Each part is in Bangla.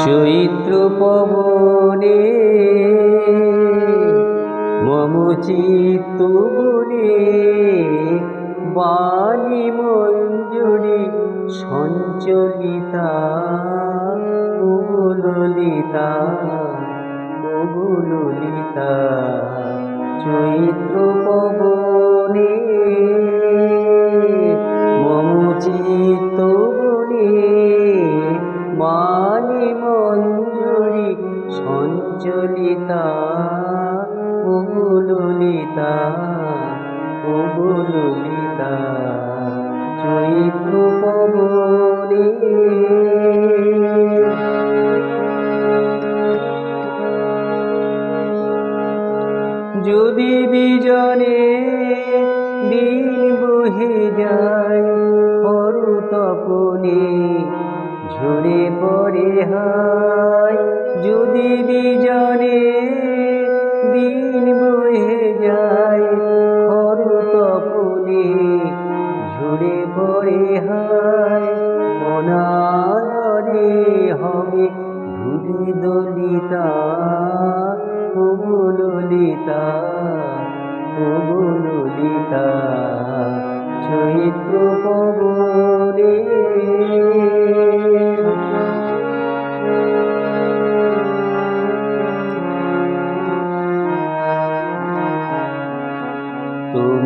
চৈত্র পবনে মম চিত্ত বনে বাণী মঞ্জুরি সঞ্চলিতা ললিতা ললিতা চৈত্র পবনে মম চিত্ত মঞ্জুরি সঞ্চলিতা ললিতা ললিতা, চৈত্র পবনে। যদি বিজনে দিন বহে যায় হরু তপনে ঝরে পড়ে হায়। যায় হরু তপনে ঝুড়ে পড়ে হায়। অনাদরে হবে ধুলি দলিতা ললিতা ললিতা।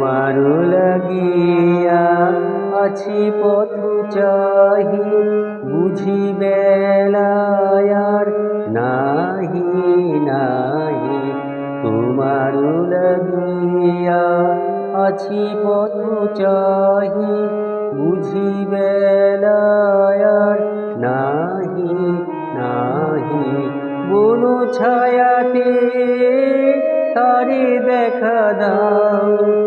তোমার লাগিয়া আছি পথ চাহি বুঝি বেলায়ার নাহি নাহি। তোমার লাগিয়া আছি পথ চাহি বুঝি বেলায়ার নাহি নাহি। বনু ছায়াতে তারে দেখা দাও।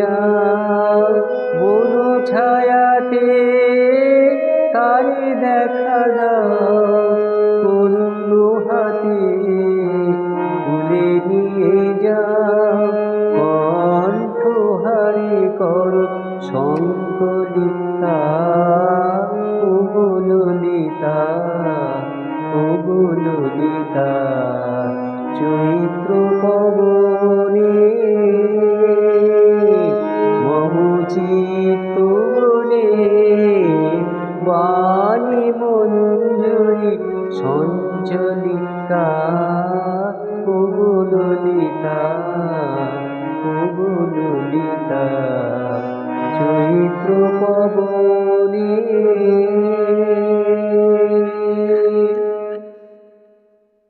যাও বনু ছায়াতে তারে দেখা দাও করুণ হাতে তুলে নিয়ে যাও। কণ্ঠ হারে কর সংকলিতা ললিতা ললিতা চৈত্র পবনী